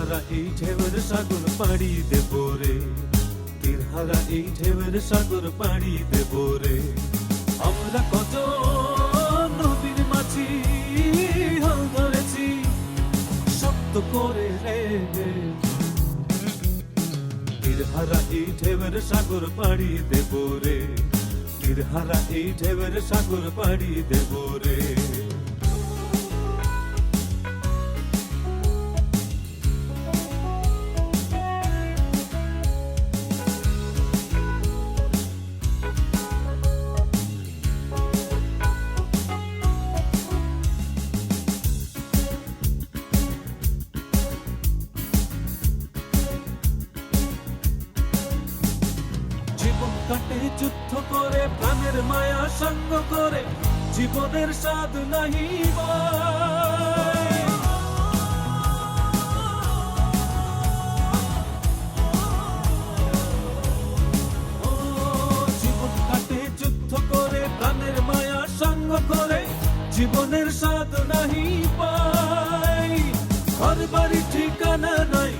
তীরহারা এই ঢেউয়ের সাগর পাড়ি দেব রে তীরহারা এই ঢেউয়ের সাগর পাড়ি দেব রে আমরা কত নবীর মাছি হাল ধরেছি শক্ত করে রে তীরহারা এই ঢেউয়ের সাগর পাড়ি দেব রে তীরহারা এই ঢেউয়ের সাগর পাড়ি দেব রে জীবন কাটে, যুদ্ধ করে, প্রাণের মায়া সঙ্গ করে, জীবনের স্বাদ নাহি জীবন কাটে, যুদ্ধ করে, প্রাণের মায়া সঙ্গ করে, জীবনের স্বাদ নাহি ঘর বাড়ি ঠিকানা নাই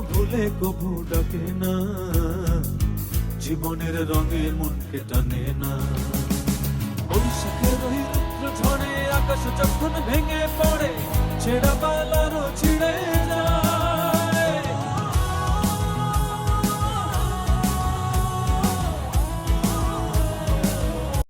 ভুলে কবু ডাকে না। জীবনের রঙে মনকে টানে না। বৈশাখের আকাশ যখন ভেঙে পড়ে, ছেড়া পালারও ছিঁড়ে